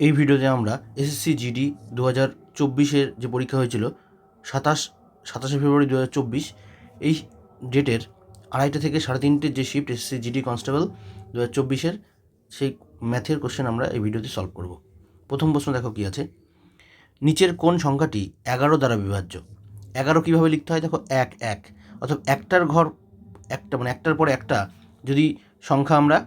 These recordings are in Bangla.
এই ভিডিওতে আমরা এসএসসি জিডি দু হাজার চব্বিশের যে পরীক্ষা হয়েছিল, সাতাশ, সাতাশে ফেব্রুয়ারি দু হাজার চব্বিশ, এই ডেটের আড়াইটা থেকে সাড়ে তিনটের যে শিফট এসএসসি জিডি কনস্টেবল দু হাজার চব্বিশের, সেই ম্যাথের কোশ্চেন আমরা এই ভিডিওতে সলভ করব। প্রথম প্রশ্ন দেখো কী আছে? নিচের কোন সংখ্যাটি এগারো দ্বারা বিভাজ্য? এগারো কীভাবে লিখতে হয়? দেখো এক এক। অর্থাৎ একটার ঘর, একটা মানে একটার পর একটা যদি সংখ্যা আমরা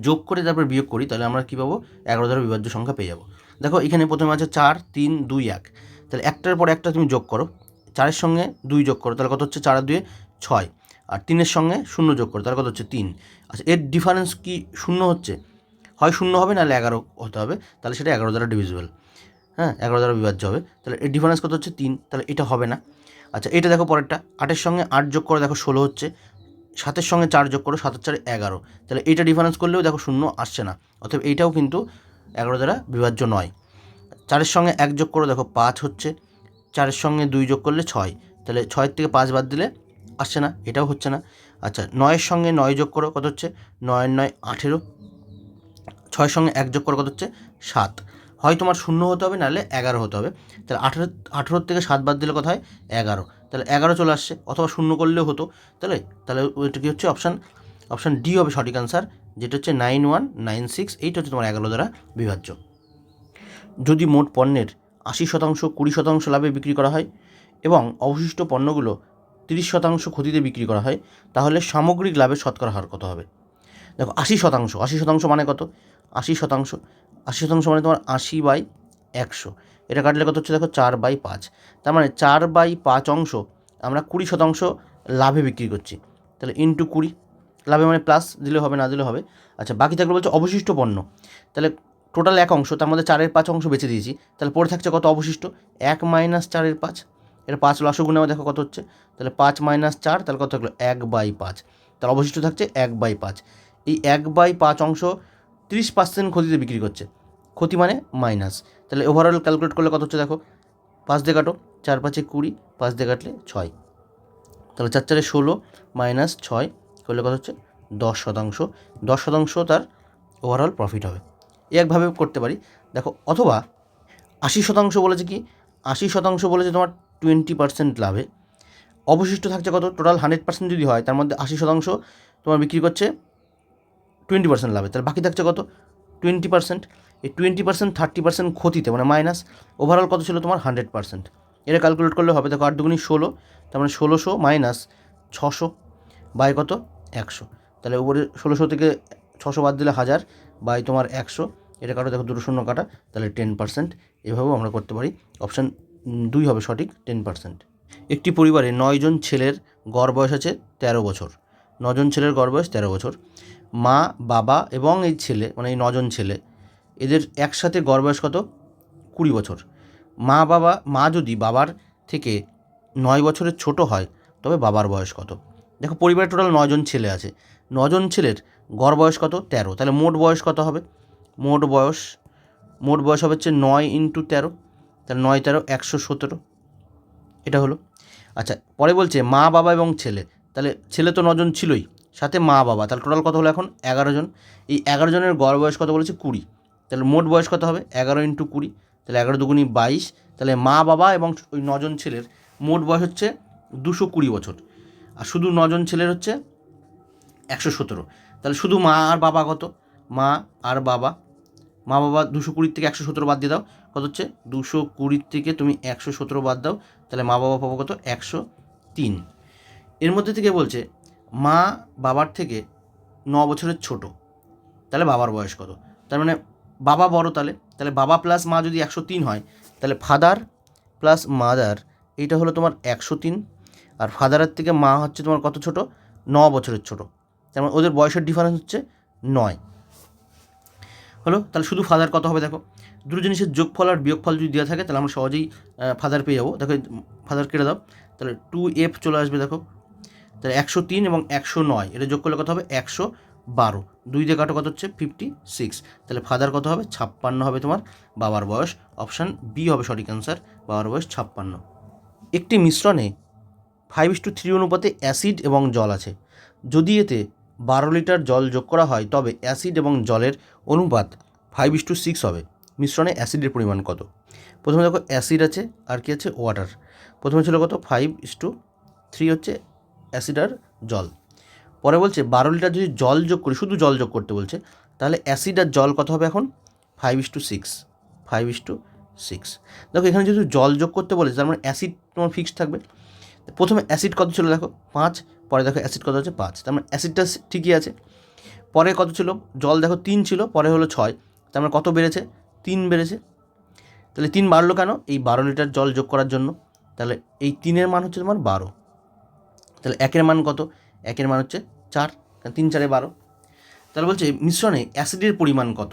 যোগ করে তারপর বিয়োগ করি, তাহলে আমরা কী পাবো? এগারো দ্বারা বিভাজ্য সংখ্যা পেয়ে যাব। দেখো, এখানে প্রথমে আছে চার, তিন, দুই, এক। তাহলে একটার পর একটা তুমি যোগ করো। চারের সঙ্গে দুই যোগ করো, তাহলে কত হচ্ছে? চার দুয়ে ছয়। আর তিনের সঙ্গে শূন্য যোগ করো, তাহলে কত হচ্ছে? তিন। আচ্ছা এর ডিফারেন্স কি শূন্য হচ্ছে? হয় শূন্য হবে, নাহলে এগারো হতে হবে। তাহলে সেটা এগারো দ্বারা ডিভিজিবল হ্যাঁ এগারো দ্বারা বিভাজ্য হবে। তাহলে এর ডিফারেন্স কত হচ্ছে? তিন। তাহলে এটা হবে না। আচ্ছা এটা দেখো পরেরটা। আটের সঙ্গে আট যোগ করে, দেখো ষোলো হচ্ছে। সাতের সঙ্গে চার যোগ করো, সাতের চার এগারো। তাহলে এইটা ডিফারেন্স করলেও দেখো শূন্য আসছে না। অতএব এইটাও কিন্তু এগারো দ্বারা বিভাজ্য নয়। চারের সঙ্গে এক যোগ করো, দেখো পাঁচ হচ্ছে। চারের সঙ্গে দুই যোগ করলে ছয়। তাহলে ছয়ের থেকে পাঁচ বাদ দিলে আসছে না, এটাও হচ্ছে না। আচ্ছা নয়ের সঙ্গে নয় যোগ করো, কত হচ্ছে? নয়ের নয় আঠেরো। ছয়ের সঙ্গে এক যোগ করো, কত হচ্ছে? সাত। হয় তোমার শূন্য হতে হবে, নাহলে এগারো হতে হবে। তাহলে আঠেরো, আঠেরোর থেকে সাত বাদ দিলে কথা হয়? এগারো। তাহলে এগারো চলে আসছে, অথবা শূন্য করলেও হতো। তাহলে তাহলে ওইটা কি হচ্ছে? অপশান অপশান ডি হবে সঠিক আনসার যেটা হচ্ছে নাইন ওয়ান নাইন সিক্স এইটা হচ্ছে তোমার এগারো দ্বারা বিভাজ্য। যদি মোট পণ্যের আশি শতাংশ, কুড়ি শতাংশ লাভে বিক্রি করা হয় এবং অবশিষ্ট পণ্যগুলো তিরিশ শতাংশ ক্ষতিতে বিক্রি করা হয়, তাহলে সামগ্রিক লাভের শতকরা হার কত হবে? দেখো, আশি শতাংশ আশি শতাংশ মানে কত? আশি শতাংশ আশি শতাংশ মানে তোমার আশি বাই একশো। এটা কাটলে কত হচ্ছে? দেখো চার বাই পাঁচ। তার মানে চার বাই পাঁচ অংশ আমরা কুড়ি শতাংশ লাভে বিক্রি করছি। তাহলে ইন্টু কুড়ি। লাভে মানে প্লাস দিলে হবে, না দিলে হবে। আচ্ছা বাকি থাকলে বলছে অবশিষ্ট পণ্য। তাহলে টোটাল এক অংশ, তার মধ্যে চারের পাঁচ অংশ বেঁচে দিয়েছি। তাহলে পড়ে থাকছে কত অবশিষ্ট? এক মাইনাস চারের পাঁচ। এটা পাঁচ লসগুণে দেখো কত হচ্ছে? তাহলে পাঁচ মাইনাস চার, তাহলে কত থাকল? এক বাই পাঁচ। তাহলে অবশিষ্ট থাকছে এক বাই পাঁচ। এই এক বাই পাঁচ অংশ তিরিশ পার্সেন্ট ক্ষতিতে বিক্রি করছে। ক্ষতি মানে মাইনাস তাহলে ওভারঅল ক্যালকুলেট করলে কত হচ্ছে দেখো? পাঁচ দিয়ে কাটো, চার পাঁচে কুড়ি, পাঁচ দিয়ে কাটলে ছয়। তাহলে চার চারে ষোলো মাইনাস ছয় করলে কত হচ্ছে? দশ শতাংশ। দশ শতাংশ তার ওভারঅল প্রফিট হবে। একভাবে করতে পারি। দেখো, অথবা আশি শতাংশ বলেছে কি? আশি শতাংশ বলেছে তোমার টোয়েন্টি পার্সেন্ট লাভে। অবশিষ্ট থাকছে কত? টোটাল হান্ড্রেড পার্সেন্ট যদি হয়, তার মধ্যে আশি শতাংশ তোমার বিক্রি করছে টোয়েন্টি পার্সেন্ট লাভে। তাহলে বাকি থাকছে কত? টোয়েন্টি পার্সেন্ট এই টোয়েন্টি পার্সেন্ট থার্টি পার্সেন্ট ক্ষতিতে মানে মাইনাস ওভারঅল কত ছিল তোমার? হান্ড্রেড পার্সেন্ট এটা ক্যালকুলেট করলে হবে, দেখো আট দুগুনি ষোলো, তার মানে ষোলোশো মাইনাস ছশো বাই কত? একশো। তাহলে উপরে ষোলোশো থেকে ছশো বাদ দিলে হাজার বাই তোমার একশো। এটা কাটো, দেখো দুটো শূন্য কাটা, তাহলে টেন পার্সেন্ট এভাবেও আমরা করতে পারি। অপশান দুই হবে সঠিক টেন পার্সেন্ট একটি পরিবারে নয়জন ছেলের গড় বয়স আছে তেরো বছর। নজন ছেলের গড় বয়স তেরো বছর। মা, বাবা এবং এই ছেলে মানে এই নজন ছেলে এদের একসাথে গড় বয়স কত? কুড়ি বছর। মা বাবা, মা যদি বাবার থেকে নয় বছরের ছোট হয়, তবে বাবার বয়স কত? দেখো, পরিবারে টোটাল নজন ছেলে আছে। নজন ছেলের গড় বয়স কত? তেরো। তাহলে মোট বয়স কত হবে? মোট বয়স মোট বয়স হবে হচ্ছে নয় ইন্টু তেরো। তাহলে নয় তেরো, একশো সতেরো। এটা হলো। আচ্ছা পরে বলছে মা, বাবা এবং ছেলে। তাহলে ছেলে তো নজন ছিলই, সাথে মা, বাবা। তাহলে টোটাল কত হলো এখন? এগারো জন। এই এগারো জনের গড় বয়স কত বলেছে? কুড়ি। তাহলে মোট বয়স কত হবে? এগারো ইন্টু কুড়ি। তাহলে এগারো দুগুনি বাইশ। তাহলে মা বাবা এবং ওই নজন ছেলের মোট বয়স হচ্ছে দুশো কুড়ি বছর। আর শুধু নজন ছেলের হচ্ছে একশো সতেরো। তাহলে শুধু মা আর বাবা কত? মা আর বাবা। মা বাবা দুশো কুড়ির থেকে একশো সতেরো বাদ দিয়ে দাও। কত হচ্ছে? দুশো কুড়ির থেকে তুমি একশো সতেরো বাদ দাও। তাহলে মা বাবা পাবো কত? একশো তিন। এর মধ্যে থেকে বলছে, মা বাবার থেকে ন বছরের ছোট। তাহলে বাবার বয়স কত? তার মানে বাবা বড় তাহলে তাহলে বাবা প্লাস মা যদি একশো তিন হয়, তাহলে ফাদার প্লাস মাদার এইটা হলো তোমার একশো তিন। আর ফাদারের থেকে মা হচ্ছে তোমার কত ছোট? ন বছরের ছোট। তার মানে ওদের বয়সের ডিফারেন্স হচ্ছে নয়। হলো? তাহলে শুধু ফাদার কত হবে দেখো? দুটো জিনিসের যোগফল আর বিয়োগফল যদি দেওয়া থাকে, তাহলে আমরা সহজেই ফাদার পেয়ে যাব। দেখো ফাদার কেটে দাও। তাহলে টু এফ চলে আসবে দেখো। তাহলে একশো তিন এবং একশো নয়। এটা যোগ করলে কত হবে? একশো বারো। দুই দিয়ে কাটো কত হচ্ছে? ফিফটি সিক্স তাহলে ফাদার কত হবে? ছাপ্পান্ন হবে তোমার। বাবার বয়স অপশান বি হবে সঠিক অ্যান্সার বাবার বয়স ছাপ্পান্ন। একটি মিশ্রণে ফাইভ ইস টু থ্রি অনুপাতে অ্যাসিড এবং জল আছে। যদি এতে বারো লিটার জল যোগ করা হয়, তবে অ্যাসিড এবং জলের অনুপাত ফাইভ ইস টু সিক্স হবে। মিশ্রণে অ্যাসিডের পরিমাণ কত? প্রথমে দেখো অ্যাসিড আছে, আর কি আছে? ওয়াটার প্রথমে ছিল কত? ফাইভ ইস টু থ্রি হচ্ছে অ্যাসিড আর জল। পরে বলছে বারো লিটার যদি জল যোগ করি, শুধু জল যোগ করতে বলছে, তাহলে অ্যাসিড আর জল কত হবে এখন? Five is to six five is to six দেখো, এখানে যেহেতু জল যোগ করতে বলেছে, তার মানে অ্যাসিড তোমার ফিক্সড থাকবে। প্রথমে অ্যাসিড কত ছিল দেখো? পাঁচ, পরে দেখো অ্যাসিড কত হচ্ছে পাঁচ। তার মানে অ্যাসিডটা ঠিকই আছে। পরে কত ছিল? জল দেখো তিন ছিল, পরে হলো ছয়। তার মানে কত বেড়েছে? তিন বেড়েছে। তাহলে তিন বাড়লো কেন? এই বারো লিটার জল যোগ করার জন্য। তাহলে এই তিনের মান হচ্ছে তোমার বারো। তাহলে একের মান কত? একের মান হচ্ছে চার, কারণ তিন, চারে বারো। তাহলে বলছে, মিশ্রণে অ্যাসিডের পরিমাণ কত?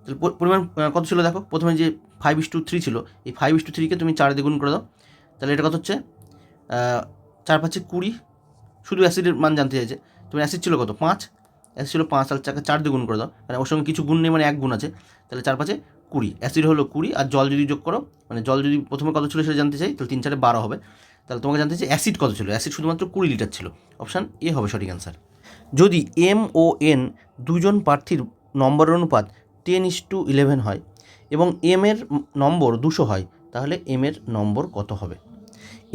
তাহলে পরিমাণ কত ছিল দেখো? প্রথমে যে ফাইভ ইস টু থ্রি ছিল, এই ফাইভ ইস টু থ্রিকে তুমি চার দ্বিগুণ করে দাও। তাহলে এটা কত হচ্ছে? চার পাঁচে কুড়ি। শুধু অ্যাসিডের মান জানতে চাইছে। তুমি অ্যাসিড ছিল কত? পাঁচ। অ্যাসিড ছিল পাঁচ আর চারকে চার দ্বিগুণ করে দাও। মানে ওর সঙ্গে কিছু গুণ নেই মানে এক গুণ আছে। তাহলে চার পাঁচে কুড়ি। অ্যাসিড হলো কুড়ি, আর জল যদি যোগ করো মানে জল যদি প্রথমে কত ছিল সেটা জানতে চাই, তাহলে তিন, চারে বারো হবে। তাহলে তোমাকে জানতে চাই অ্যাসিড কত ছিল? অ্যাসিড শুধুমাত্র কুড়ি লিটার ছিল। অপশান এ হবে সঠিক অ্যান্সার যদি এম ও এন দুজন প্রার্থীর নম্বরের অনুপাত টেন ইস টু ইলেভেন হয় এবং এম এর নম্বর দুশো হয়, তাহলে এম এর নম্বর কত হবে?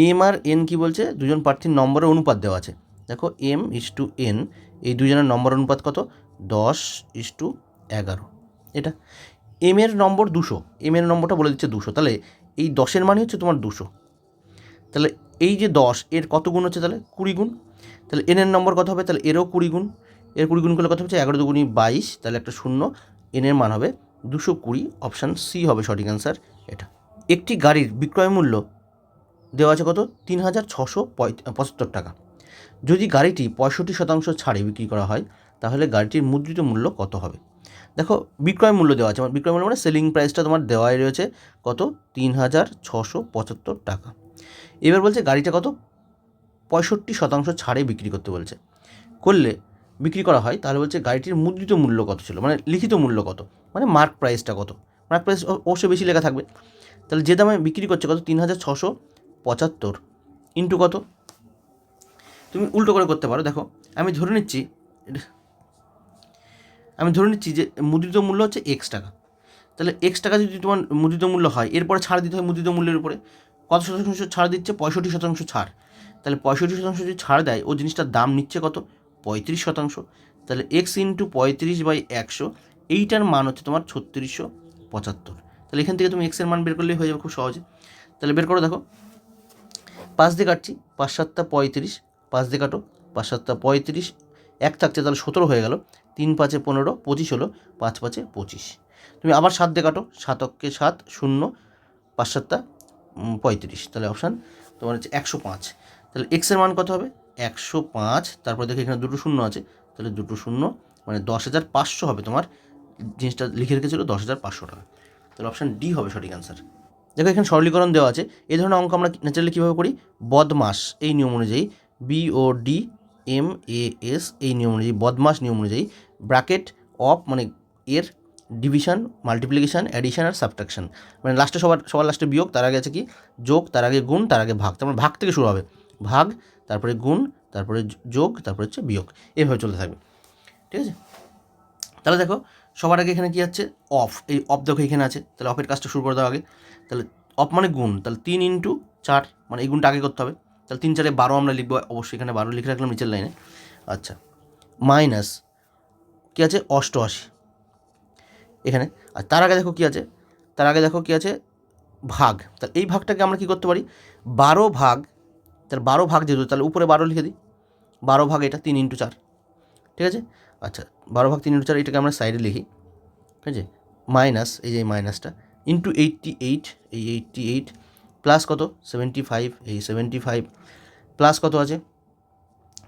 এম আর এন কি বলছে? দুজন প্রার্থীর নম্বরের অনুপাত দেওয়া আছে। দেখো এম ইস টু এন এই দুজনের নম্বর অনুপাত কত? দশ ইস টু এগারো। এটা। এম এর নম্বর দুশো। এম এর নম্বরটা বলে দিচ্ছে দুশো। তাহলে এই দশের মানে হচ্ছে তোমার দুশো। তাহলে এই যে দশ, এর কত গুণ হচ্ছে তাহলে? কুড়ি গুণ। তাহলে এন এর নম্বর কত হবে? তাহলে এরও কুড়ি গুণ। এর কুড়ি গুণ করলে কত হচ্ছে? এগারো দুগুণি বাইশ। তাহলে একটা শূন্য। এন এর মান হবে দুশো কুড়ি। অপশান সি হবে সঠিক অ্যান্সার এটা। একটি গাড়ির বিক্রয় মূল্য দেওয়া আছে কত? তিন হাজার ছশো পঁচাত্তর টাকা। যদি গাড়িটি পঁয়ষট্টি শতাংশ ছাড়ে বিক্রি করা হয়, তাহলে গাড়িটির মুদ্রিত মূল্য কত হবে? দেখো, বিক্রয় মূল্য দেওয়া আছে। আমার বিক্রয় মূল্য মানে সেলিং প্রাইসটা তোমার দেওয়াই রয়েছে কত? তিন হাজার ছশো পঁচাত্তর টাকা। এবার বলছে গাড়িটা কত? পঁয়ষট্টি শতাংশ ছাড়ে বিক্রি করতে বলছে। করলে বিক্রি করা হয়, তাহলে বলছে গাড়িটির মুদ্রিত মূল্য কত ছিল? মানে লিখিত মূল্য কত? মানে মার্ক প্রাইসটা কত? মার্ক প্রাইস অবশ্যই বেশি লেখা থাকবে। তাহলে যে দামে বিক্রি করছে কত? তিন হাজার ছশো পঁচাত্তর ইন্টু কত? তুমি উল্টো করে করতে পারো। দেখো, আমি ধরে নিচ্ছি, আমি ধরে নিচ্ছি যে মুদ্রিত মূল্য হচ্ছে এক্স টাকা। তাহলে এক্স টাকা যদি তোমার মুদ্রিত মূল্য হয়, এরপরে ছাড় দিতে হয় মুদ্রিত মূল্যের উপরে। কত শতাংশ ছাড় দিচ্ছে? পঁয়ষট্টি শতাংশ ছাড়। তাহলে পঁয়ষট্টি শতাংশ যদি ছাড় দেয়, ও জিনিসটার দাম নিচ্ছে কত? পঁয়ত্রিশ শতাংশ। তাহলে এক্স ইন্টু পঁয়ত্রিশ বাই একশো, এইটার মান হচ্ছে তোমার ছত্রিশশো পঁচাত্তর। তাহলে এখান থেকে তুমি এক্সের মান বের করলেই হয়ে যাবে খুব সহজে। তাহলে বের করো দেখো। পাঁচ দিয়ে কাটছি, পাঁচ সাতটা পঁয়ত্রিশ, পাঁচ দিয়ে কাটো, পাঁচ সাতটা পঁয়ত্রিশ, এক থাকছে, তাহলে সতেরো হয়ে গেল। তিন পাঁচে পনেরো, পঁচিশ হলো পাঁচ পাঁচে পঁচিশ। তুমি আবার সাত দিয়ে কাটো সাতককে সাত, শূন্য, পাঁচ সাতটা পঁয়ত্রিশ। তাহলে অপশান তোমার হচ্ছে একশো পাঁচ। তাহলে এক্সের মান কত হবে? একশো পাঁচ। তারপরে দেখো এখানে দুটো শূন্য আছে। তাহলে দুটো শূন্য মানে দশ হাজার পাঁচশো হবে তোমার। জিনিসটা লিখে রেখেছিল দশ হাজার পাঁচশো টাকা। তাহলে অপশান ডি হবে সঠিক অ্যান্সার দেখো এখানে সরলীকরণ দেওয়া আছে। এই ধরনের অঙ্ক আমরা ন্যাচারালি কীভাবে করি? বদমাস, এই নিয়ম অনুযায়ী। B O D M A S এই নিয়ম অনুযায়ী। বদমাস নিয়ম অনুযায়ী। ব্র্যাকেট অফ মানে এর ডিভিশন মাল্টিপ্লিকেশন অ্যাডিশন আর সাবট্রাকশন মানে লাস্টে সবার সবার লাস্টে বিয়োগ, তার আগে আছে কি? যোগ, তার আগে গুণ, তার আগে ভাগ। তার মানে ভাগ থেকে শুরু হবে। ভাগ, তারপরে গুণ, তারপরে যোগ, তারপরে হচ্ছে বিয়োগ। এভাবে চলতে থাকবে। ঠিক আছে? তাহলে দেখো, সবার আগে এখানে কী আছে? অফ এই অফ দেখো এখানে আছে। তাহলে অফের কাজটা শুরু করে দেওয়া আগে। তাহলে অফ মানে গুণ। তাহলে তিন ইন্টু চার মানে এই গুণটা আগে করতে হবে। তাহলে তিন চারে বারো আমরা লিখব। অবশ্যই এখানে বারো লিখে রাখলাম, নিচের লাইনে আচ্ছা। মাইনাস কী আছে? অষ্টআশি। এখানে। আর তার আগে দেখো কী আছে? তার আগে দেখো কী আছে? ভাগ। তাহলে এই ভাগটাকে আমরা কী করতে পারি? বারো ভাগ, তাহলে বারো ভাগ যেহেতু, তাহলে উপরে বারো লিখে দিই। বারো ভাগ এটা তিন ইন্টু চার। ঠিক আছে? আচ্ছা বারো ভাগ তিন ইন্টু চার, এটাকে আমরা সাইডে লিখি। ঠিক আছে? মাইনাস, এই যে মাইনাসটা, ইন্টু এইটটি এইট, এই এইটটি এইট প্লাস কত? সেভেন্টি ফাইভ, এই সেভেন্টি ফাইভ প্লাস কত আছে?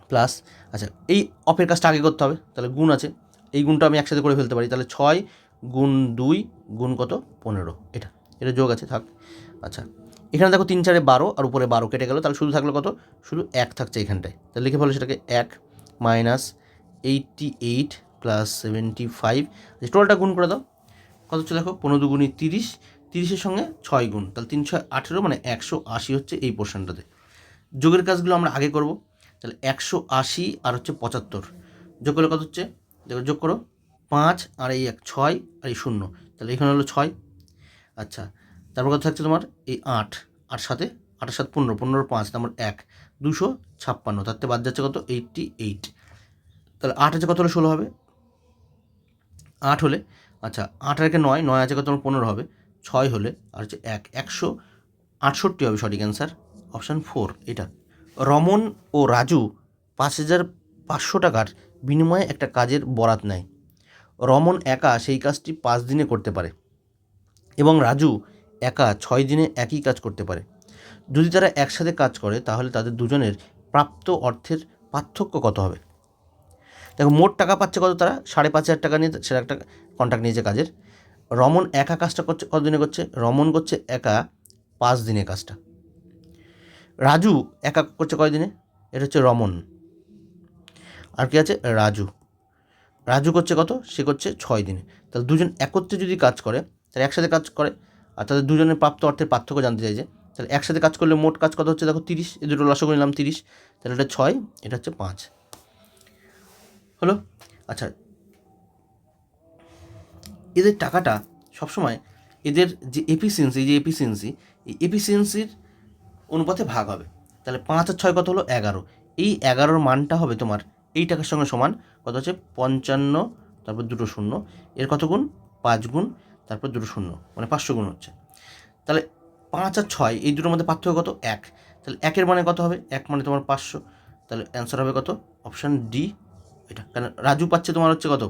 প্লাস আচ্ছা এই অফের কাজটা আগে করতে হবে। তাহলে গুণ আছে। এই গুণটা আমি একসাথে করে ফেলতে পারি। তাহলে ছয় গুণ দুই, গুণ কত? পনেরো। এটা এটা যোগ আছে, থাক। আচ্ছা এখানে দেখো তিন চারে বারো আর উপরে বারো কেটে গেল, তাহলে শুধু থাকল কত? শুধু এক থাকছে এখানটায়। তাহলে লিখে ফেলো সেটাকে এক minus eighty eight plus seventy five টোটালটা গুণ করে দাও। কত হচ্ছে দেখো? পনেরো দুগুণি তিরিশ। তিরিশের সঙ্গে ছয় গুণ। তাহলে তিন ছয় আঠেরো মানে একশো আশি হচ্ছে এই পোর্শনটাতে যোগের কাজগুলো আমরা আগে করব। তাহলে একশো আশি আর হচ্ছে পঁচাত্তর। যোগ করলে কত হচ্ছে? দেখো যোগ করো। পাঁচ আর এই এক ছয় আর এই শূন্য। তাহলে এখানে হলো ছয়। আচ্ছা তারপর কত থাকছে তোমার? এই আট। আট সাথে? আটের সাত পনেরো। পনেরো পাঁচ তারপর এক। দুশো ছাপ্পান্ন। তার বাদ যাচ্ছে কত? এইটটি এইট তাহলে আট আছে কত হলে ষোলো হবে? আট হলে? আচ্ছা আট আর নয় নয় আছে কত? তোমার পনেরো হবে। ছয় হলে? আর হচ্ছে এক। একশো আটষট্টি হবে সঠিক অ্যান্সার অপশান ফোর এটা। রমন ও রাজু পাঁচ হাজার পাঁচশো টাকার বিনিময়ে একটা কাজের বরাত নেয়। রমন একা সেই কাজটি পাঁচ দিনে করতে পারে এবং রাজু একা ছয় দিনে একই কাজ করতে পারে। যদি তারা একসাথে কাজ করে, তাহলে তাদের দুজনের প্রাপ্ত অর্থের পার্থক্য কত হবে? দেখো, মোট টাকা পাচ্ছে কত তারা? সাড়ে পাঁচ হাজার টাকা নিয়ে সেটা একটা কন্ট্রাক্ট নিয়েছে কাজের। রমন একা কাজটা করছে, কত দিনে করছে? রমন করছে একা পাঁচ দিনে কাজটা। রাজু একা করছে কয় দিনে? এটা হচ্ছে রমন। আর কি আছে? রাজু। রাজু করছে কত? সে করছে ছয় দিনে। তাহলে দুজন একত্রে যদি কাজ করে, তাহলে একসাথে কাজ করে, আর তাদের দুজনের প্রাপ্ত অর্থের পার্থক্য জানতে চাইছে তাহলে একসাথে কাজ করলে মোট কাজ কত হচ্ছে? দেখো তিরিশ, এই দুটো লসক নিলাম তিরিশ, তাহলে এটা ছয়, এটা হচ্ছে পাঁচ। হলো? আচ্ছা। এদের টাকাটা সবসময় এদের যে এফিসিয়েন্সি যে এফিসিয়েন্সি এই এফিসিয়েন্সির অনুপাতে ভাগ হবে। তাহলে পাঁচ আর ছয় কত হলো? এগারো। এই এগারোর মানটা হবে তোমার এই টাকার সঙ্গে সমান কত হচ্ছে? পঞ্চান্ন, তারপর দুটো শূন্য, এর কত গুণ? পাঁচ গুণ, তারপর দুটো শূন্য মানে পাঁচশো গুণ হচ্ছে। তাহলে পাঁচ আর ছয়, এই দুটোর মধ্যে পার্থক্য কত? এক। তাহলে একের মানে কত হবে? এক মানে তোমার পাঁচশো। তাহলে অ্যান্সার হবে কত? অপশান ডি এটা। কারণ রাজু পাচ্ছে তোমার হচ্ছে কত?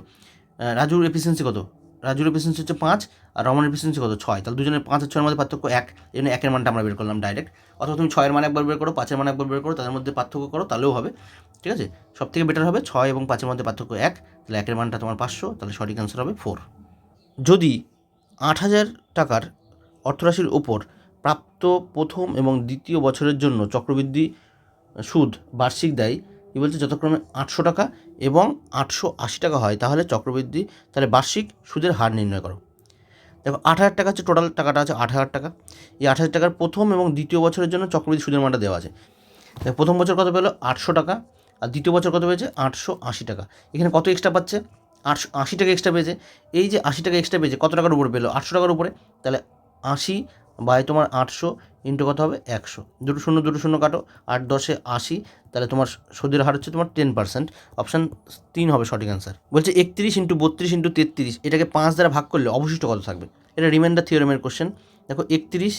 রাজুর এফিসিয়েন্সি কত? রাজুর এফিসিয়েন্সি হচ্ছে পাঁচ আর রমনের এফিসিয়েন্সি কত? ছয়। তাহলে দুজনের পাঁচ আর ছয়ের মধ্যে পার্থক্য এক। এই জন্য একের মানটা আমরা বের করলাম ডাইরেক্ট অথবা তুমি ছয়ের মান একবার বের করো, পাঁচের মান একবার বের করো, তাদের মধ্যে পার্থক্য করো, তাহলেও হবে। ঠিক আছে? সব থেকে বেটার হবে ছয় এবং পাঁচের মধ্যে পার্থক্য এক। তাহলে একের মানটা তোমার পাঁচশো, তাহলে সঠিক অ্যান্সার হবে ফোর যদি আট হাজার টাকার অর্থরাশির ওপর প্রাপ্ত প্রথম এবং দ্বিতীয় বছরের জন্য চক্রবৃদ্ধি সুদ বার্ষিক দেয় কি বলছে যথাক্রমে আটশো টাকা এবং আটশো আশি টাকা হয়, তাহলে চক্রবৃদ্ধি, তাহলে বার্ষিক সুদের হার নির্ণয় করো। দেখো, আট হাজার টাকা হচ্ছে টোটাল টাকাটা আছে আট হাজার টাকা। এই আট হাজার টাকার প্রথম এবং দ্বিতীয় বছরের জন্য চক্রবৃদ্ধি সুদের মানটা দেওয়া আছে। দেখো, প্রথম বছর কত পেল? আটশো টাকা, আর দ্বিতীয় বছর কত পেয়েছে? আটশো আশি টাকা। এখানে কত এক্সট্রা পাচ্ছে? আটশো আশি টাকা এক্সট্রা পেয়েছে। এই যে আশি টাকা এক্সট্রা পেয়েছে, কত টাকার উপরে পেল? আটশো টাকার উপরে। তাহলে আশি বাই তোমার আটশো, ইন্টু কত হবে? একশো। দুটো শূন্য দুটো শূন্য কাটো। আট দশে আশি, তাহলে তোমার সুদের হার হচ্ছে তোমার টেন পার্সেন্ট অপশান তিন হবে সঠিক অ্যান্সার বলছে একত্রিশ ইন্টু বত্রিশ ইন্টু তেত্রিশ, এটাকে পাঁচ দ্বারা ভাগ করলে অবশিষ্ট কত থাকবে? এটা রিমাইন্ডার থিওরেমের কোশ্চেন দেখো একত্রিশ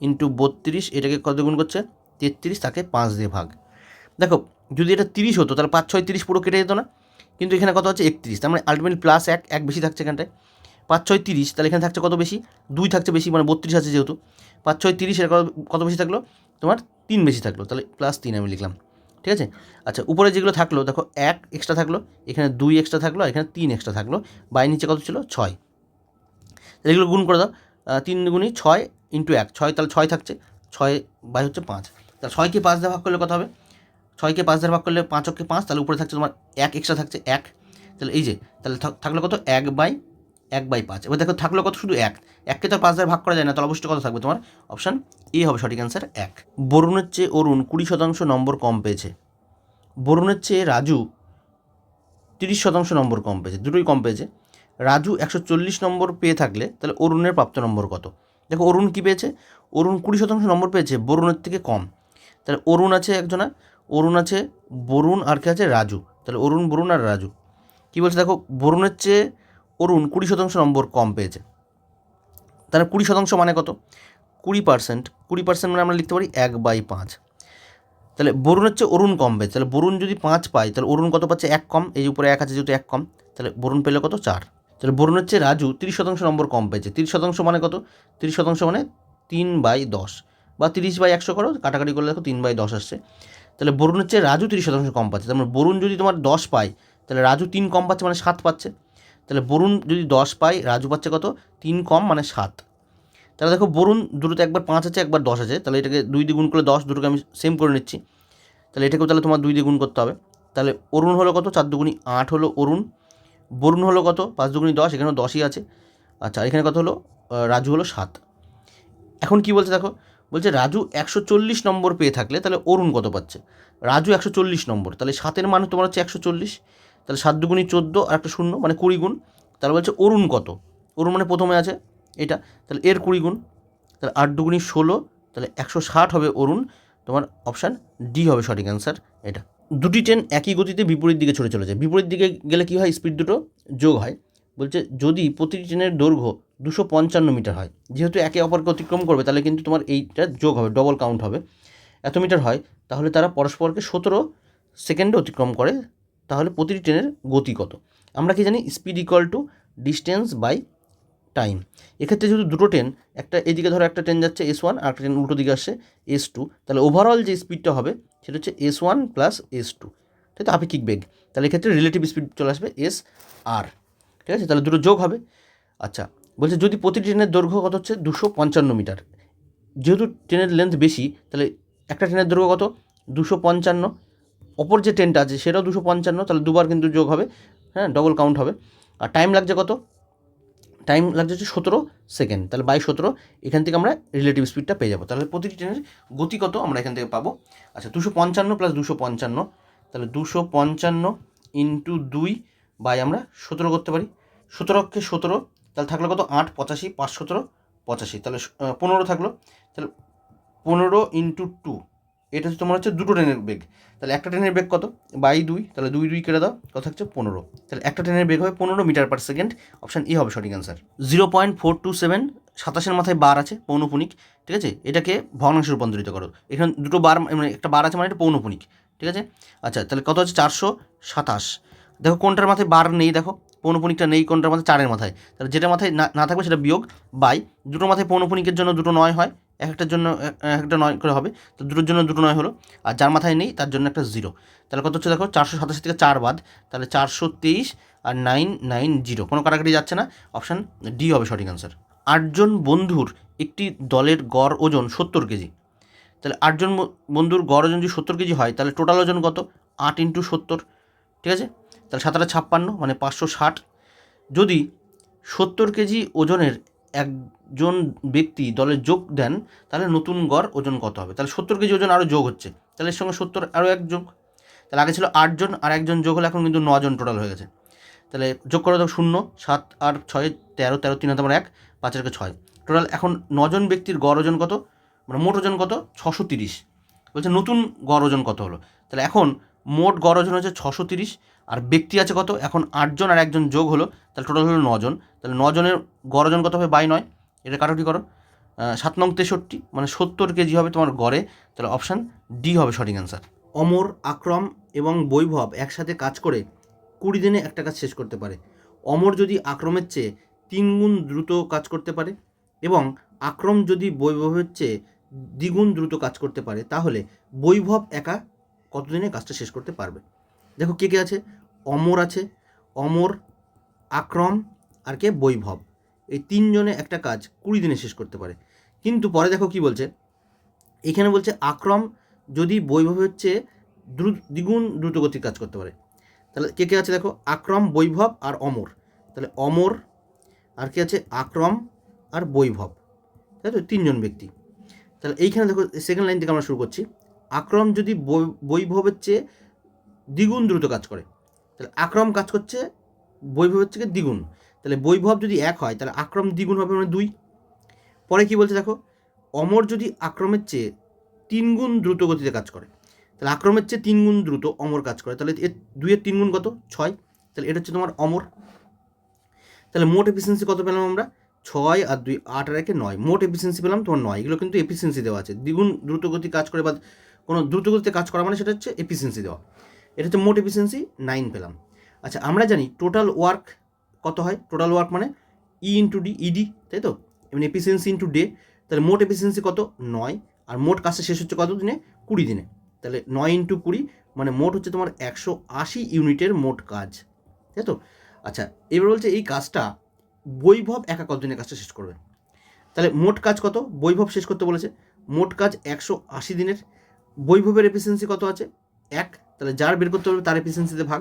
ইন্টু বত্রিশ, এটাকে কত গুণ করছে? তেত্রিশ, তাকে পাঁচ দিয়ে ভাগ। দেখো, যদি এটা তিরিশ হতো, তাহলে পাঁচ, ছয়, তিরিশ পুরো কেটে যেত না। কিন্তু এখানে কত হচ্ছে? একত্রিশ। তার মানে আলটিমেটলি প্লাস এক এক বেশি থাকছে এখানটায়। পাঁচ ছয় তিরিশ, তাহলে এখানে থাকছে কত বেশি? দুই থাকছে বেশি মানে বত্রিশ আছে যেহেতু। পাঁচ ছয় তিরিশ এর কত- বেশি থাকল? তোমার তিন বেশি থাকল, তাহলে প্লাস তিন আমি লিখলাম। ঠিক আছে? আচ্ছা উপরে যেগুলো থাকল, দেখো এক এক্সট্রা থাকল, এখানে দুই এক্সট্রা থাকল, আর এখানে তিন এক্সট্রা থাকল, বাই নিচে কত ছিল? ছয়। তাহলে এগুলো গুণ করে দাও তিন গুণই ছয় ইন্টু এক, ছয় তাহলে ছয় থাকছে, ছয় বাই হচ্ছে পাঁচ। তাহলে ছয়কে পাঁচ দিয়ে ভাগ করলে কত হবে? ছয়কে পাঁচ দিয়ে ভাগ করলে পাঁচ অক্ষে পাঁচ, তাহলে উপরে থাকছে তোমার এক এক্সট্রা থাকছে এক। তাহলে এই যে, তাহলে থাক- থাকল কত? এক বাই এক বাই পাঁচ। এবার দেখো থাকল কত? শুধু এক। এককে তো পাঁচ দ্বারা ভাগ করা যায় না, তাহলে অবশ্যই কত থাকবে তোমার? অপশান এ হবে সঠিক অ্যান্সার এক। বরুণের চেয়ে অরুণ কুড়ি শতাংশ নম্বর কম পেয়েছে। বরুণের চেয়ে রাজু তিরিশ শতাংশ নম্বর কম পেয়েছে। দুটোই কম পেয়েছে। রাজু একশো চল্লিশ নম্বর পেয়ে থাকলে তাহলে অরুণের প্রাপ্ত নম্বর কত? দেখো অরুণ কী পেয়েছে? অরুণ কুড়ি শতাংশ নম্বর পেয়েছে, বরুণের থেকে কম। তাহলে অরুণ আছে একজনা, অরুণ আছে বরুণ আর কে আছে? রাজু। তাহলে অরুণ, বরুণ আর রাজু। কী বলছে দেখো? বরুণের চেয়ে অরুণ কুড়ি শতাংশ নম্বর কম পেয়েছে। তাহলে কুড়ি শতাংশ মানে কত? কুড়ি পার্সেন্ট। কুড়ি পার্সেন্ট মানে আমরা লিখতে পারি এক বাই পাঁচ। তাহলে বরুণের চেয়ে অরুণ কম পেয়েছে। তাহলে বরুণ যদি পাঁচ পায়, তাহলে অরুণ কত পাচ্ছে? এক কম। এই উপরে এক আছে যেহেতু এক কম, তাহলে বরুণ পেলে কত? চার। তাহলে বরুণের চেয়ে রাজু, তিরিশ শতাংশ নম্বর কম পেয়েছে। তিরিশ শতাংশ মানে কত? তিরিশ শতাংশ মানে তিন বাই দশ। বা তিরিশ বাই একশো করো, কাটাকাটি করলে দেখো তিন বাই দশ আসছে। তাহলে বরুণের চেয়ে রাজু তিরিশ শতাংশ কম পাচ্ছে। তার মানে বরুণ যদি তোমার দশ পায়, তাহলে রাজু তিন কম পাচ্ছে মানে সাত পাচ্ছে। তাহলে বরুণ যদি দশ পায়, রাজু পাচ্ছে কত? তিন কম মানে সাত। তাহলে দেখো বরুণ দুটোতে একবার পাঁচ আছে, একবার দশ আছে। তাহলে এটাকে দুই দিয়ে গুণ করলে দশ দুটোকে আমি সেম করে নিচ্ছি। তাহলে এটাকেও তাহলে তোমার দুই দিয়ে করতে হবে। তাহলে অরুণ হলো কত? চার দুগুণি আট হলো অরুণ। বরুণ হলো কত? পাঁচ দুগুণি দশ, এখানেও দশই আছে। আচ্ছা এখানে কত হলো? রাজু হলো সাত। এখন কি বলছে দেখো? বলছে রাজু একশো চল্লিশ নম্বর পেয়ে থাকলে তাহলে অরুণ কত পাচ্ছে? রাজু একশো চল্লিশ নম্বর। তাহলে সাতের মান তোমার হচ্ছে একশো চল্লিশ। তাহলে সাত দুগুণি চোদ্দ আর একটা শূন্য মানে কুড়ি গুণ, তাহলে বলছে অরুণ কত? অরুণ মানে প্রথমে আছে এটা, তাহলে এর কুড়ি গুণ, তাহলে আট দুগুণি ষোলো, তাহলে একশো ষাট হবে অরুণ, তোমার অপশান ডি হবে সঠিক অ্যান্সার এটা। দুটি ট্রেন একই গতিতে বিপরীত দিকে ছুটে চলেছে, বিপরীত দিকে গেলে কী হয়? স্পিড দুটো যোগ হয়। বলছে যদি প্রতিটি ট্রেনের দৈর্ঘ্য দুশো পঞ্চান্ন মিটার হয়, যেহেতু একে অপরকে অতিক্রম করবে, তাহলে কিন্তু তোমার এইটা যোগ হবে ডবল কাউন্ট হবে। এত মিটার হয়, তাহলে তারা পরস্পরকে সতেরো সেকেন্ডে অতিক্রম করে তাহলে প্রতিটি ট্রেনের গতি কত? আমরা কি জানি speed equal to distance by time এক্ষেত্রে যেহেতু দুটো ট্রেন, একটা এদিকে ধরো একটা ট্রেন যাচ্ছে এস ওয়ান আর একটা ট্রেন উল্টো দিকে আসছে এস টু তাহলে ওভারঅল যে স্পিডটা হবে সেটা হচ্ছে S one plus S two তাই তো আপেক্ষিক বেগ। তাহলে এক্ষেত্রে রিলেটিভ স্পিড চলে আসবে এস আর ঠিক আছে? তাহলে দুটো যোগ হবে। আচ্ছা বলছে যদি প্রতি ট্রেনের দৈর্ঘ্য কত হচ্ছে? দুশো পঞ্চান্ন মিটার। যেহেতু ট্রেনের লেন্থ বেশি, তাহলে একটা ট্রেনের দৈর্ঘ্য কত? দুশো পঞ্চান্ন। অপর যে ট্রেনটা আছে, সেটাও দুশো পঞ্চান্ন, তাহলে দুবার কিন্তু যোগ হবে হ্যাঁ ডবল কাউন্ট হবে। আর টাইম লাগছে কত? টাইম লাগছে হচ্ছে সতেরো সেকেন্ড তাহলে বাই সতেরো, এখান থেকে আমরা রিলেটিভ স্পিডটা পেয়ে যাব। তাহলে প্রতিটি ট্রেনের গতি কত? আমরা এখান থেকে পাবো। আচ্ছা দুশো পঞ্চান্ন প্লাস দুশো পঞ্চান্ন, তাহলে দুশো পঞ্চান্ন ইন্টু দুই বাই আমরা সতেরো করতে পারি। সতেরোকে সতেরো, তাহলে থাকল কত? আট, পঁচাশি, পাঁচ সতেরো, পঁচাশি, তাহলে পনেরো থাকল। তাহলে পনেরো ইন্টু টু এটা হচ্ছে তোমার হচ্ছে দুটো ট্রেনের বেগ। তাহলে একটা ট্রেনের বেগ কত? বাই দুই। তাহলে দুই দুই কেটে দাও। কত হচ্ছে পনেরো। তাহলে একটা ট্রেনের বেগ হবে পনেরো metre per second. Option E হবে সঠিক answer zero point four two seven, সাতাশের মাথায় বার আছে, পৌনপুনিক। ঠিক আছে? এটাকে ভগ্নাংশে রূপান্তরিত করো। এখানে দুটো বার মানে একটা বার আছে মানে এটা পৌনপুনিক। ঠিক আছে? আচ্ছা তাহলে কত হচ্ছে? চারশো সাতাশ। দেখো কোনটার মাথায় বার নেই, দেখো। পৌনপুনিকটা নেই কোনটার মাথায়? চারের মাথায়। তাহলে যেটা মাথায় না থাকবে সেটা বিয়োগ বাই। দুটো মাথায় পৌনপুনিকের জন্য দুটো নয় হয়। এক একটার জন্য এক একটা নয় করে হবে। তো দুটোর জন্য দুটো নয় হলো। আর যার মাথায় নেই, তার জন্য একটা জিরো তাহলে কত হচ্ছে দেখো? চারশো সাতাশি থেকে চার বাদ। তাহলে চারশো তেইশ আর নাইন নাইন জিরো কোনো কাটাকাটি যাচ্ছে না। অপশান ডি হবে সঠিক অ্যান্সার আটজন বন্ধুর একটি দলের গড় ওজন সত্তর কেজি। তাহলে আটজন বন্ধুর গড় ওজন যদি সত্তর কেজি হয়, তাহলে টোটাল ওজন কত? আট ইন্টু সত্তর। ঠিক আছে? তাহলে সাতাটা ছাপ্পান্ন মানে পাঁচশো ষাট। যদি সত্তর কেজি ওজনের একজন ব্যক্তি দলে যোগ দেন, তাহলে নতুন গড় ওজন কত হবে? তাহলে সত্তর কেজি ওজন আরও যোগ হচ্ছে। তাহলে এর সঙ্গে সত্তর আরও এক যোগ। তাহলে আগে ছিল আটজন আর একজন যোগ হলে এখন কিন্তু নজন টোটাল হয়ে গেছে। তাহলে যোগ করে দাও শূন্য, সাত, আট, ছয়, তেরো তেরো, তিন হাতে এক পাঁচের কে ছয়। টোটাল এখন নজন ব্যক্তির গড় ওজন কত? মানে মোট ওজন কত? ছশো তিরিশ। বলছে নতুন গড় ওজন কত হলো? তাহলে এখন মোট গড় ওজন হচ্ছে ছশো তিরিশ আর ব্যক্তি আছে কত? এখন আটজন আর একজন যোগ হলো, তাহলে টোটাল হলো নজন। তাহলে নজনের গড়জন কত হবে? বাই নয়। এটা কাটাকুটি করো? সাত নং তেষট্টি মানে সত্তর কেজি হবে তোমার গড়ে। তাহলে অপশান ডি হবে সঠিক অ্যান্সার অমর, আক্রম এবং বৈভব একসাথে কাজ করে কুড়ি দিনে একটা কাজ শেষ করতে পারে। অমর যদি আক্রমের চেয়ে তিন গুণ দ্রুত কাজ করতে পারে এবং আক্রম যদি বৈভবের চেয়ে দ্বিগুণ দ্রুত কাজ করতে পারে, তাহলে বৈভব একা কতদিনে কাজটা শেষ করতে পারবে? দেখো কে কে আছে? অমর আছে। অমর, আক্রম আর কে? বৈভব। এই তিনজনে একটা কাজ কুড়ি দিনে শেষ করতে পারে। কিন্তু পরে দেখো কি বলছে? এখানে বলছে আক্রম যদি বৈভব হচ্ছে দ্রুত, দ্বিগুণ দ্রুতগতির কাজ করতে পারে। তাহলে কে কে আছে দেখো? আক্রম, বৈভব আর অমর। তাহলে অমর আর কে আছে? আক্রম আর বৈভব। তাই তো? তিনজন ব্যক্তি। তাহলে এইখানে দেখো সেকেন্ড লাইন থেকে আমরা শুরু করছি। আক্রম যদি বৈভবের চেয়ে দ্বিগুণ দ্রুত কাজ করে। তাহলে আক্রম কাজ করছে বৈভবের থেকে দ্বিগুণ। তাহলে বৈভব যদি এক হয়, তাহলে আক্রম দ্বিগুণ হবে মানে দুই। পরে কি বলছে দেখো, অমর যদি আক্রমের চেয়ে তিন গুণ দ্রুত গতিতে কাজ করে, তাহলে আক্রমের চেয়ে তিন গুণ দ্রুত অমর কাজ করে, তাহলে এর দুইয়ের তিন গুণ কত? ছয়। তাহলে এটা হচ্ছে তোমার অমর। তাহলে মোট এফিসিয়েন্সি কত পেলাম আমরা? ছয় আর দুই, আট আর একে নয়। মোট এফিসিয়েন্সি পেলাম তোমার নয়। এগুলো কিন্তু এফিসিয়েন্সি দেওয়া আছে। দ্বিগুণ দ্রুতগতি কাজ করে বা কোনো দ্রুতগতিতে কাজ করা মানে সেটা হচ্ছে এফিসিয়েন্সি দেওয়া। এটা হচ্ছে মোট এফিসিয়েন্সি নাইন পেলাম। আচ্ছা আমরা জানি টোটাল ওয়ার্ক কত হয়? টোটাল ওয়ার্ক মানে ই ইন্টু ডি ইডি তাই তো? এমনি এফিসিয়েন্সি ইন্টু ডে তাহলে মোট এফিসিয়েন্সি কত? নয়। আর মোট কাজটা শেষ হচ্ছে কত দিনে কুড়ি দিনে। তাহলে নয় ইন্টু কুড়ি মানে মোট হচ্ছে তোমার একশো আশি ইউনিটের মোট কাজ। তাই তো? আচ্ছা এবার বলছে এই কাজটা বৈভব একা কত দিনে কাজটা শেষ করবে? তাহলে মোট কাজ কত? বৈভব শেষ করতে বলেছে। মোট কাজ একশো আশি দিনের। বৈভবের এফিসিয়েন্সি কত আছে? এক। তাহলে যার বের করতে হবে তার এফিসিয়েন্সিতে ভাগ।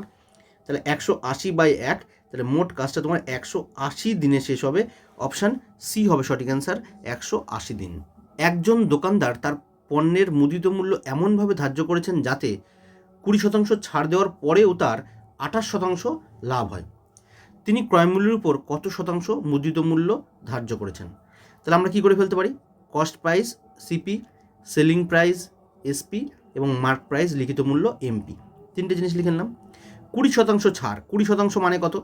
তাহলে একশো আশি বাই এক, তাহলে মোট কাজটা তোমার একশো আশি দিনে শেষ হবে। অপশান সি হবে সঠিক অ্যান্সার একশো আশি দিন। একজন দোকানদার তার পণ্যের মুদিত মূল্য এমনভাবে ধার্য করেছেন যাতে কুড়ি শতাংশ ছাড় দেওয়ার পরেও তার আঠাশ শতাংশ লাভ হয়। তিনি ক্রয়মূল্যের উপর কত শতাংশ মুদ্রিত মূল্য ধার্য করেছেন? তাহলে আমরা কি করে ফেলতে পারি? Cost price CP selling price SP এবং মার্ক প্রাইস লিখিত মূল্য এমপি। তিনটে জিনিস লিখে নিলাম। কুড়ি শতাংশ ছাড়। কুড়ি শতাংশ মানে কত?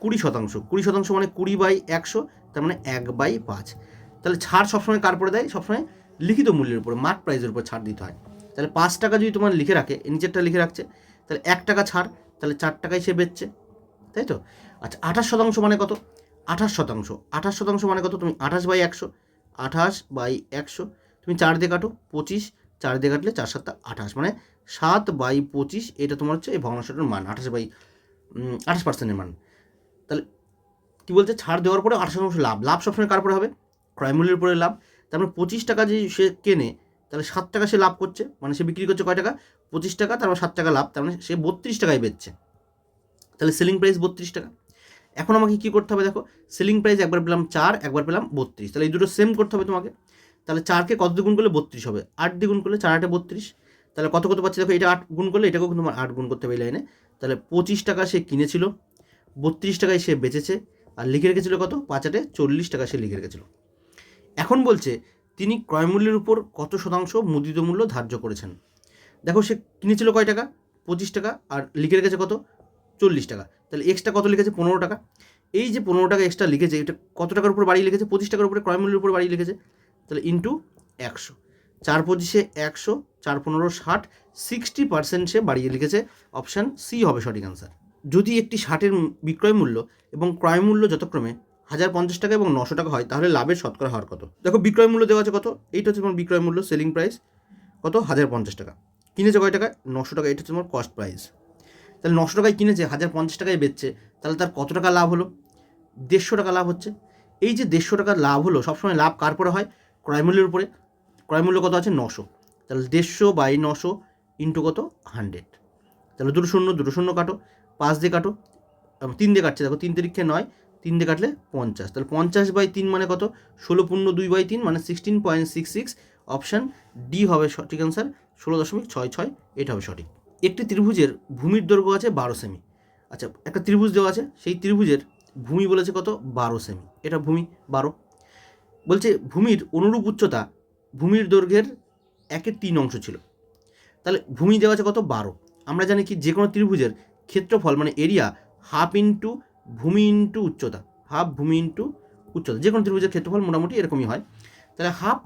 কুড়ি শতাংশ। কুড়ি শতাংশ মানে কুড়ি বাই একশো, তার মানে এক বাই পাঁচ। তাহলে ছাড় সবসময় কার পরে দেয়? সবসময় লিখিত মূল্যের উপরে, মার্ক প্রাইসের উপর ছাড় দিতে হয়। তাহলে পাঁচ টাকা যদি তোমার লিখে রাখে নিচেরটা লিখে রাখছে, তাহলে এক টাকা ছাড়, তাহলে চার টাকায় সে বেচছে। তাই তো? আচ্ছা আঠাশ শতাংশ মানে কত? আঠাশ শতাংশ। আঠাশ শতাংশ মানে কত? তুমি আঠাশ বাই একশো, আঠাশ বাই একশো, তুমি চার দিয়ে কাটো, পঁচিশ চার দিয়ে কাটলে চার সাতটা আঠাশ মানে সাত বাই পঁচিশ, এটা তোমার হচ্ছে এই ভগ্নাংশটার মান, আঠাশ বাই আঠাশ পার্সেন্টের মান। তাহলে কী বলছে? ছাড় দেওয়ার পরে আঠাশ শতাংশ লাভ। লাভ সবসময় কার পরে হবে? ক্রয়মূল্যের উপরে লাভ। তার মানে পঁচিশ টাকা যদি সে কেনে, তাহলে সাত টাকা সে লাভ করছে। মানে সে বিক্রি করছে কয় টাকা? পঁচিশ টাকা, তার মানে সাত টাকা লাভ। তার মানে সে বত্রিশ টাকায় বেচছে। তাহলে সেলিং প্রাইস বত্রিশ টাকা। এখন আমাকে কী করতে হবে দেখো? সেলিং প্রাইস একবার পেলাম চার, একবার পেলাম বত্রিশ। তাহলে এই দুটো সেম করতে হবে তোমাকে। তাহলে চারকে কত গুণ করলে বত্রিশ হবে? আট দ্বিগুণ করলে চার, আটে বত্রিশ। তাহলে কত কত পাচ্ছি? দেখো এটা আট গুণ করলে এটাকেও কিন্তু তোমার আট গুণ করতে এই লাইনে। তাহলে পঁচিশ টাকা সে কিনেছিল, বত্রিশ টাকায় সে বেচেছে, আর লিখে রেখেছিল কত? পাঁচ, আটে চল্লিশ টাকা সে লিখে রেখেছিল। এখন বলছে, তিনি ক্রয়মূল্যের উপর কত শতাংশ মুদ্রিত মূল্য ধার্য করেছেন? দেখো সে কিনেছিল কয় টাকা? পঁচিশ টাকা, আর লিখে রেখেছে কত? চল্লিশ টাকা। তাহলে এক্সট্রা কত লিখেছে? পনেরো টাকা। এই যে পনেরো টাকা এক্সট্রা লিখেছে, এটা কত টাকার উপর বাড়ি লিখেছে? পঁচিশ টাকার উপরে ক্রয়মূল্যের উপর বাড়ি লিখেছে। তাহলে ইন্টু একশো। চার পঁচিশে একশো, চার পনেরো ষাট সিক্সটি পার্সেন্ট সে বাড়িয়ে লিখেছে অপশান সি হবে সঠিক অ্যান্সার যদি একটি ষাটের বিক্রয় মূল্য এবং ক্রয় মূল্য যথাক্রমে হাজার পঞ্চাশ টাকা এবং নশো টাকা হয়, তাহলে লাভের শতকরা হার কত? দেখো, বিক্রয় মূল্য দেওয়া আছে কত? এইটা হচ্ছে তোমার বিক্রয় মূল্য সেলিং প্রাইস কত? হাজার পঞ্চাশ টাকা। কিনেছে কয় টাকা নশো টাকা এটা হচ্ছে তোমার কস্ট প্রাইস তাহলে নশো টাকায় কিনেছে, হাজার পঞ্চাশ টাকায় বেচছে, তাহলে তার কত টাকা লাভ হলো? দেড়শো টাকা লাভ হচ্ছে। এই যে দেড়শো টাকা লাভ হলো, সবসময় লাভ কার পরে হয়? ক্রয়মূল্যের উপরে। ক্রয়মূল্য কত আছে? নশো। তাহলে দেড়শো বাই নশো ইন্টু কত? হান্ড্রেড। তাহলে দুটো শূন্য দুটো শূন্য কাটো, পাঁচ দিয়ে কাটো তিন দিয়ে কাটছে। দেখো তিন তারিখে নয়, তিন দিয়ে কাটলে পঞ্চাশ। তাহলে পঞ্চাশ বাই তিন মানে কত? ষোলো পূর্ণ দুই বাই তিন মানে sixteen point six six option D হবে সঠিক অ্যান্সার ষোলো দশমিক ছয় ছয়, এটা হবে সঠিক। একটি ত্রিভুজের ভূমির দৈর্ঘ্য আছে বারো সেমি। আচ্ছা একটা ত্রিভুজ দেওয়া আছে, সেই ত্রিভুজের ভূমি বলেছে কত? বারো সেমি। এটা ভূমি, বারো। বলছে ভূমির অনুরূপ উচ্চতা, ভূমির দৈর্ঘ্যের একের তিন অংশ ছিল। তাহলে ভূমি দেওয়া আছে কত? বারো। আমরা জানি কি যে কোনো ত্রিভুজের ক্ষেত্রফল মানে এরিয়া হাফ ইন্টু ভূমি ইন্টু উচ্চতা হাফ ভূমি ইন্টু উচ্চতা। যে কোনো ত্রিভুজের ক্ষেত্রফল মোটামুটি এরকমই হয়। তাহলে হাফ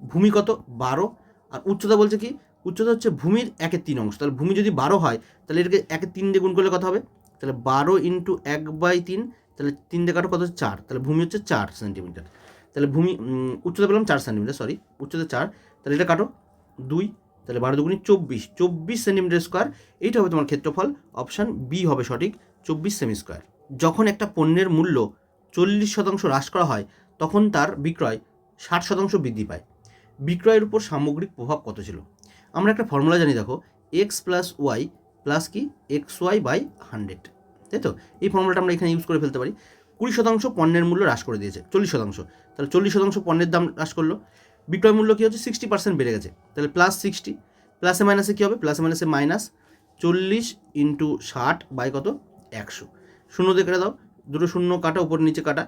ভূমি কত? বারো। আর উচ্চতা বলছে কি? উচ্চতা হচ্ছে ভূমির একের তিন অংশ। তাহলে ভূমি যদি বারো হয়, তাহলে এটাকে একের তিন দিয়ে গুণ করলে কত হবে? তাহলে বারো ইন্টু এক বাই তিন, তাহলে তিন দিয়ে কাটো কত? চার। তাহলে ভূমি হচ্ছে চার সেন্টিমিটার তাহলে ভূমি উচ্চতা পেলাম চার সেন্টিমিটার সরি উচ্চতা চার। তাহলে এটা কাটো, দুই, তাহলে বারো দুগুণি চব্বিশ। চব্বিশ সেন্টিমিটার স্কোয়ার এইটা হবে তোমার ক্ষেত্রফল অপশান বি হবে সঠিক, চব্বিশ সেমি স্কোয়ার যখন একটা পণ্যের মূল্য চল্লিশ শতাংশ হ্রাস করা হয়, তখন তার বিক্রয় ষাট শতাংশ বৃদ্ধি পায়। বিক্রয়ের উপর সামগ্রিক প্রভাব কত ছিল? আমরা একটা ফর্মুলা জানি, দেখো এক্স প্লাস ওয়াই প্লাস কি? এক্স ওয়াই বাই হান্ড্রেড তাই তো? এই ফর্মুলাটা আমরা এখানে ইউজ করে ফেলতে পারি। কুড়ি শতাংশ পণ্যের মূল্য হ্রাস করে দিয়েছে, চল্লিশ শতাংশ। তাহলে চল্লিশ শতাংশ পণ্যের দাম হ্রাস করল। বিক্রয় মূল্য কী হচ্ছে? সিক্সটি পার্সেন্ট বেড়ে গেছে। তাহলে প্লাস সিক্সটি প্লাসে মাইনাসে কী হবে? প্লাসে মাইনাসে মাইনাস চল্লিশ ইন্টু ষাট বাই কত? একশো। শূন্য দিয়ে কেটে দাও। দুটো শূন্য কাটা, উপর নিচে কাটা।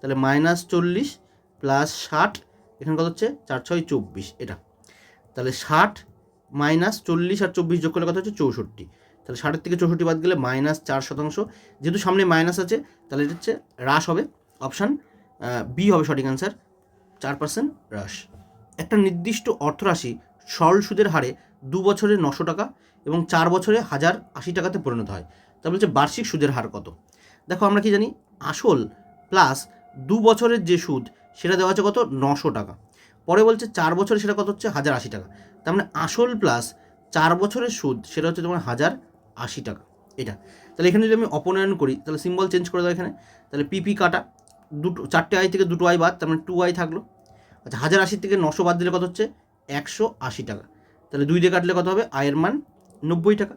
তাহলে মাইনাস চল্লিশ প্লাস ষাট, এখানে কত হচ্ছে? চার ছয় চব্বিশ এটা। তাহলে ষাট মাইনাস চল্লিশ আর চব্বিশ যোগ করলে কত হচ্ছে? চৌষট্টি। তাহলে ষাটের থেকে চৌষট্টি বাদ গেলে মাইনাস চার শতাংশ। যেহেতু সামনে মাইনাস আছে, তাহলে এটা হচ্ছে হ্রাস হবে। অপশান বি হবে সঠিক অ্যান্সার চার পার্সেন্ট হ্রাস। একটা নির্দিষ্ট অর্থরাশি সরল সুদের হারে দু বছরে নশো টাকা এবং চার বছরে হাজার আশি টাকাতে পরিণত হয়। তা বলছে বার্ষিক সুদের হার কত? দেখো আমরা কি জানি? আসল প্লাস দু বছরের যে সুদ, সেটা দেওয়া আছে কত? নশো টাকা। পরে বলছে চার বছরে সেটা কত হচ্ছে? হাজার আশি টাকা। তার মানে আসল প্লাস চার বছরের সুদ, সেটা হচ্ছে তোমার হাজার আশি টাকা। এটা। তাহলে এখানে যদি আমি অপনয়ন করি, তাহলে সিম্বল চেঞ্জ করে দাও এখানে। তাহলে পিপি কাটা। দুটো, চারটে আই থেকে দুটো আই বাদ, তার মানে টু আই থাকল। আচ্ছা হাজার আশি থেকে নশো বাদ দিলে কত হচ্ছে? একশো আশি টাকা। তাহলে দুই দিয়ে কাটলে কত হবে? আয়ের মান নব্বই টাকা।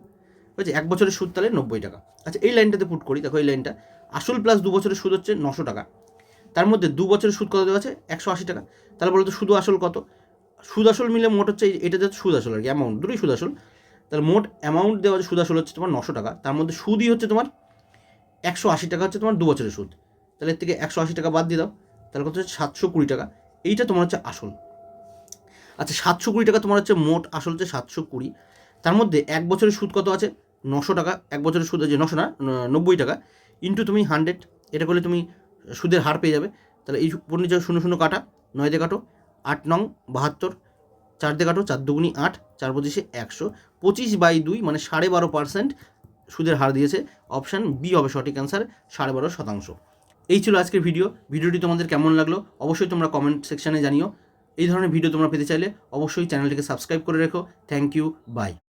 বুঝছি এক বছরের সুদ তাহলে নব্বই টাকা। আচ্ছা এই লাইনটাতে পুট করি, দেখো এই লাইনটা। আসল প্লাস দু বছরের সুদ হচ্ছে নশো টাকা। তার মধ্যে দু বছরের সুদ কত দেওয়া আছে? একশো আশি টাকা। তাহলে বলো তো শুধু আসল কত? সুদ আসল মিলে মোট হচ্ছে এটা যাচ্ছে সুদ আসল আর কি অ্যামাউন্ট দুটোই সুদ আসল। তাহলে মোট অ্যামাউন্ট দেওয়া সুদ আসল হচ্ছে তোমার নশো টাকা। তার মধ্যে সুদই হচ্ছে তোমার একশো আশি টাকা হচ্ছে তোমার দু বছরের সুদ। তাহলে এর থেকে একশো আশি টাকা বাদ দিয়ে দাও। তাহলে কত হচ্ছে? সাতশো কুড়ি টাকা। এইটা তোমার হচ্ছে আসল। আচ্ছা সাতশো কুড়ি টাকা তোমার হচ্ছে মোট আসল হচ্ছে সাতশো কুড়ি। তার মধ্যে এক বছরের সুদ কত আছে? নশো টাকা। এক বছরের সুদ আছে নশো না নব্বই টাকা। ইন্টু তুমি হান্ড্রেড, এটা করলে তুমি সুদের হার পেয়ে যাবে। তাহলে এই পূর্ণিচয় শূন্য শূন্য কাটা, নয় দিয়ে কাটো, আট নং, বাহাত্তর, চার দিয়ে কাটো, চার দুগুনি আট, চার পঁচিশে একশো। পঁচিশ বাই দুই মানে সাড়ে বারো পার্সেন্ট সুদের হার দিয়েছে। অপশান বি হবে সঠিক অ্যান্সার, সাড়ে বারো শতাংশ। এই ছিল আজকের ভিডিও। ভিডিওটি তোমাদের কেমন লাগল অবশ্যই তোমরা কমেন্ট সেকশানে জানিও। এই ধরনের ভিডিও তোমরা পেতে চাইলে অবশ্যই চ্যানেলটিকে সাবস্ক্রাইব করে রেখো। Thank you by